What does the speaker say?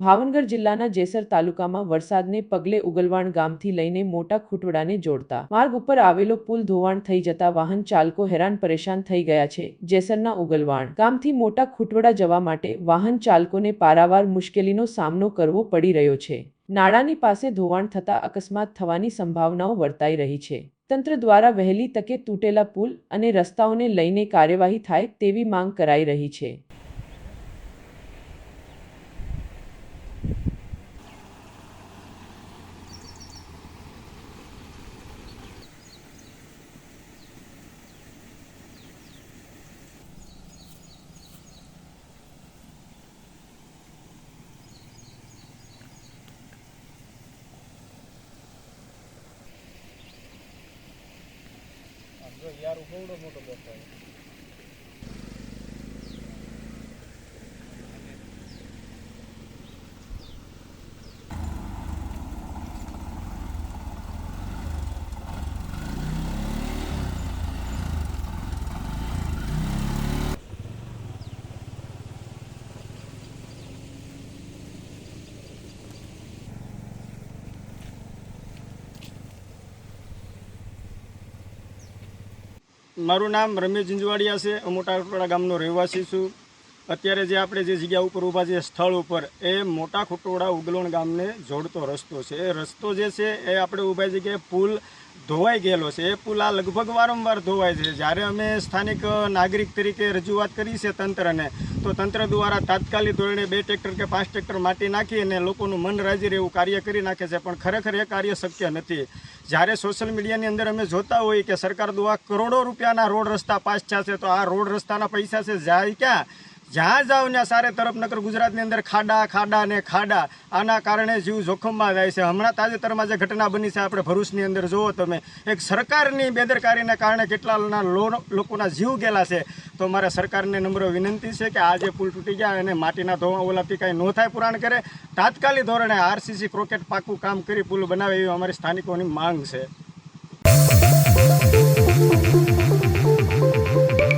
ભાવનગર જિલ્લાના જેસર તાલુકામાં વરસાદને પગલે ઉગલવાણ ગામથી લઈને મોટા ખૂટવડાને જોડતા માર્ગ ઉપર આવેલો પુલ ધોવાણ થઈ જતા વાહન ચાલકો હેરાન પરેશાન થઈ ગયા છે. જેસરના ઉગલવાણ ગામથી મોટા ખૂટવડા જવા માટે વાહન ચાલકોને પારાવાર મુશ્કેલીનો સામનો કરવો પડી રહ્યો છે. નાળાની પાસે ધોવાણ થતા અકસ્માત થવાની સંભાવનાઓ વર્તાઈ રહી છે. તંત્ર દ્વારા વહેલી તકે તૂટેલા પુલ અને રસ્તાઓને લઈને કાર્યવાહી થાય તેવી માંગ કરાઈ રહી છે. યાર બહુ મોટો બેઠો મારું નામ રમેશ ઝીંઝવાડિયા છે. હું મોટા ગામનો રહેવાસી છું. અત્યારે જે આપણે જે જગ્યા ઉપર ઊભા છે, સ્થળ ઉપર, એ મોટા ખોટોડા ઉગલોણ ગામને જોડતો રસ્તો છે. એ રસ્તો જે છે, એ આપણે ઊભા જગ્યાએ પુલ ધોવાઈ ગયેલો છે. એ પુલ આ લગભગ વારંવાર ધોવાય છે. જ્યારે અમે સ્થાનિક નાગરિક તરીકે રજૂઆત કરી છે તંત્રને તો તંત્ર દ્વારા તાત્કાલિક ધોરણે બે ટ્રેક્ટર કે પાંચ ટ્રેક્ટર માટી નાખી અને લોકોનું મન રાજી રહે એવું કાર્ય કરી નાખે છે. પણ ખરેખર એ કાર્ય શક્ય નથી. જ્યારે સોશિયલ મીડિયાની અંદર અમે જોતા હોઈએ કે સરકાર દ્વારા કરોડો રૂપિયાના રોડ રસ્તા પાસ થયા છે, તો આ રોડ રસ્તાના પૈસા છે જાય ક્યાં? જ્યાં જાઓ ત્યાં સારે તરફ નકર ગુજરાતની અંદર ખાડા ખાડા ને ખાડા. આના કારણે જીવ જોખમમાં જાય છે. હમણાં તાજેતરમાં જે ઘટના બની છે, આપણે ભરૂચની અંદર જુઓ તમે. એક સરકારની બેદરકારીને કારણે કેટલા લોકોના જીવ ગયેલા છે. તો મારા સરકારને નમ્ર વિનંતી છે કે આ જે પુલ તૂટી ગયા અને માટીના ધોવા ઓલાથી કાંઈ ન થાય પુરાણ કરે. તાત્કાલિક ધોરણે આરસીસી ક્રોકેટ પાકું કામ કરી પુલ બનાવે એવી અમારી સ્થાનિકોની માંગ છે.